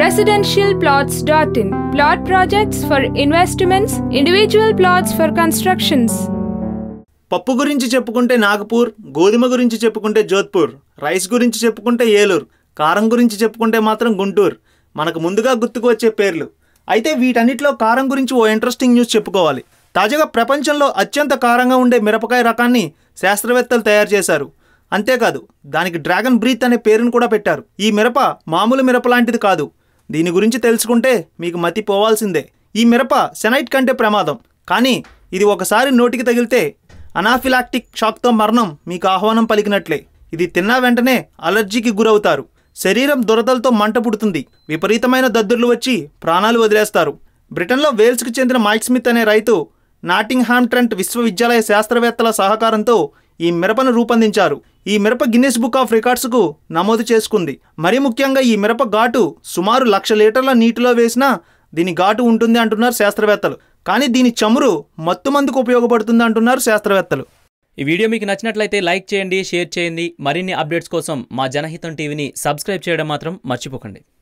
residentialplots.in. Plot projects for investments, individual plots for constructions. పప్పు గురించి చెప్పుకుంటే నాగపూర్ గోధుమ గురించి చెప్పుకుంటే జోధ్పూర్ రైస్ గురించి చెప్పుకుంటే ఏలూరు కారం గురించి చెప్పుకుంటే మాత్రం గుంటూరు. మనకు ముందుగా గుర్తుకు వచ్చే పేర్లు. అయితే వీటన్నిటిలో కారం గురించి ఓ ఇంట్రెస్టింగ్ న్యూస్ చెప్పుకోవాలి. తాజాగా ప్రపంచంలో అత్యంత కారంగా ఉండే మిరపకాయ రకాన్ని శాస్త్రవేత్తలు తయారు చేశారు. అంతేకాదు దానికి డ్రాగన్ బ్రీత్ అనే పేరును కూడా పెట్టారు. ఈ మిరప మామూలు మిరప లాంటిది కాదు. దీని గురించి తెలుసుకుంటే మీకు మతి పోవాల్సిందే. ఈ మిరప సెనైట్ కంటే ప్రమాదం. కానీ ఇది ఒకసారి నోటికి తగిలితే అనాఫిలాక్టిక్ షాక్తో మరణం మీకు ఆహ్వానం పలికినట్లే. ఇది తిన్నా వెంటనే అలర్జీకి గురవుతారు. శరీరం దురదలతో మంట పుడుతుంది. విపరీతమైన దద్దుర్లు వచ్చి ప్రాణాలు వదిలేస్తారు. బ్రిటన్లో వేల్స్కు చెందిన మైక్ స్మిత్ అనే రైతు నాటింగ్హామ్ ట్రెంట్ విశ్వవిద్యాలయ శాస్త్రవేత్తల సహకారంతో ఈ మిరపను రూపొందించారు. ఈ మిరప గిన్నిస్ బుక్ ఆఫ్ రికార్డ్స్కు నమోదు చేసుకుంది. మరి ముఖ్యంగా ఈ మిరప ఘాటు సుమారు లక్ష లీటర్ల నీటిలో వేసినా దీని ఘాటు ఉంటుంది అంటున్నారు శాస్త్రవేత్తలు. కానీ దీని చమురు మత్తుమందుకు ఉపయోగపడుతుంది అంటున్నారు శాస్త్రవేత్తలు. ఈ వీడియో మీకు నచ్చినట్లయితే లైక్ చేయండి షేర్ చేయండి. మరిన్ని అప్డేట్స్ కోసం మా జనహితం టీవీని సబ్స్క్రైబ్ చేయడం మాత్రం మర్చిపోకండి.